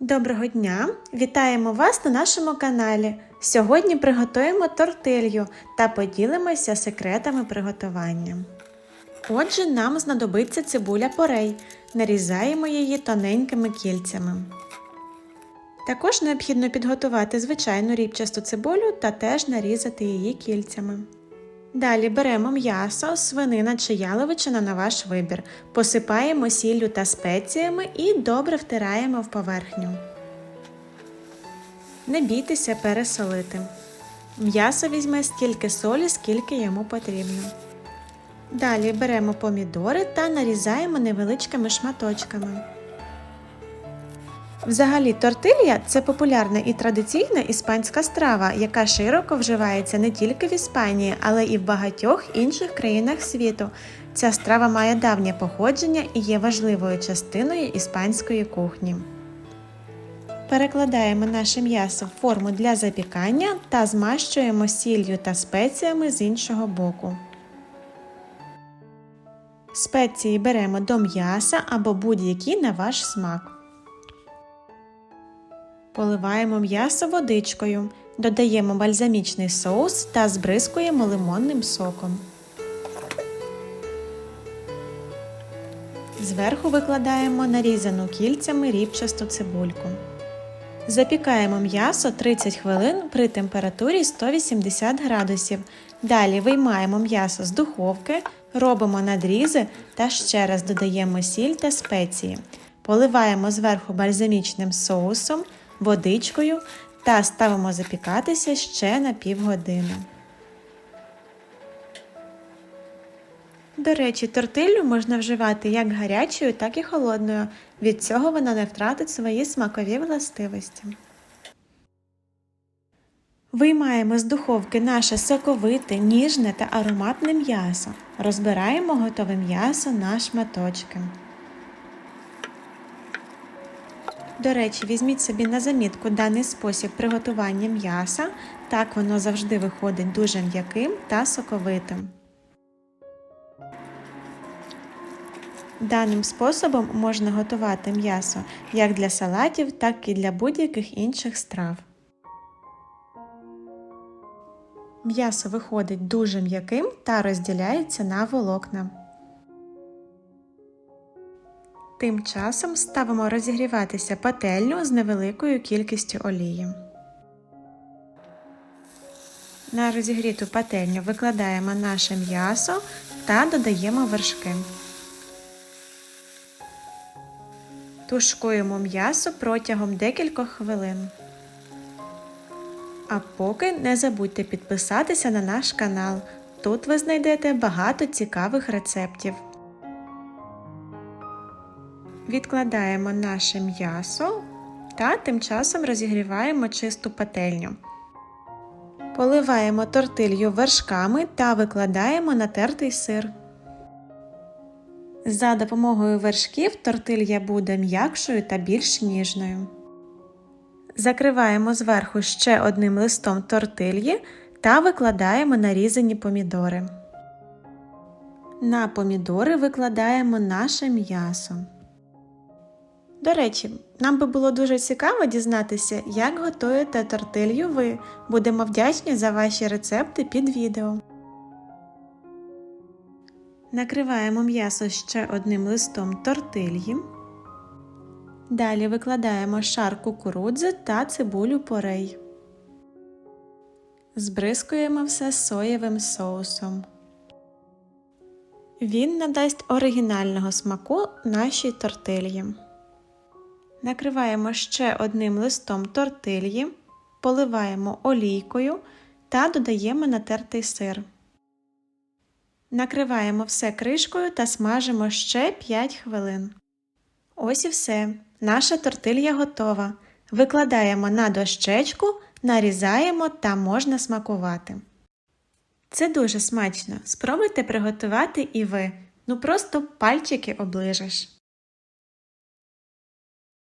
Доброго дня! Вітаємо вас на нашому каналі. Сьогодні приготуємо тортилью та поділимося секретами приготування. Отже, нам знадобиться цибуля порей. Нарізаємо її тоненькими кільцями. Також необхідно підготувати звичайну рібчасту цибулю та теж нарізати її кільцями. Далі беремо м'ясо, свинина чи яловичина на ваш вибір, посипаємо сіллю та спеціями і добре втираємо в поверхню. Не бійтеся пересолити. М'ясо візьме стільки солі, скільки йому потрібно. Далі беремо помідори та нарізаємо невеличкими шматочками. Взагалі, тортилья це популярна і традиційна іспанська страва, яка широко вживається не тільки в Іспанії, але і в багатьох інших країнах світу. Ця страва має давнє походження і є важливою частиною іспанської кухні. Перекладаємо наше м'ясо в форму для запікання та змащуємо сіллю та спеціями з іншого боку. Спеції беремо до м'яса або будь-які на ваш смак. Поливаємо м'ясо водичкою, додаємо бальзамічний соус та збризкуємо лимонним соком. Зверху викладаємо нарізану кільцями рібчасту цибульку. Запікаємо м'ясо 30 хвилин при температурі 180 градусів. Далі виймаємо м'ясо з духовки, робимо надрізи та ще раз додаємо сіль та спеції. Поливаємо зверху бальзамічним соусом водичкою та ставимо запікатися ще на півгодини. До речі, тортиллю можна вживати як гарячою, так і холодною. Від цього вона не втратить свої смакові властивості. Виймаємо з духовки наше соковите, ніжне та ароматне м'ясо. Розбираємо готове м'ясо на шматочки. До речі, візьміть собі на замітку даний спосіб приготування м'яса, так воно завжди виходить дуже м'яким та соковитим. Даним способом можна готувати м'ясо як для салатів, так і для будь-яких інших страв. М'ясо виходить дуже м'яким та розділяється на волокна. Тим часом ставимо розігріватися пательню з невеликою кількістю олії. На розігріту пательню викладаємо наше м'ясо та додаємо вершки. Тушкуємо м'ясо протягом декількох хвилин. А поки не забудьте підписатися на наш канал. Тут ви знайдете багато цікавих рецептів. Відкладаємо наше м'ясо та тим часом розігріваємо чисту пательню. Поливаємо тортилью вершками та викладаємо натертий сир. За допомогою вершків тортилья буде м'якшою та більш ніжною. Закриваємо зверху ще одним листом тортильї та викладаємо нарізані помідори. На помідори викладаємо наше м'ясо. До речі, нам би було дуже цікаво дізнатися, як готуєте тортилью ви. Будемо вдячні за ваші рецепти під відео. Накриваємо м'ясо ще одним листом тортильї. Далі викладаємо шар кукурудзи та цибулю порей. Збризкуємо все соєвим соусом. Він надасть оригінального смаку нашій тортильї. Накриваємо ще одним листом тортильї, поливаємо олійкою та додаємо натертий сир. Накриваємо все кришкою та смажимо ще 5 хвилин. Ось і все. Наша тортилья готова. Викладаємо на дощечку, нарізаємо та можна смакувати. Це дуже смачно. Спробуйте приготувати і ви. Ну просто пальчики оближеш.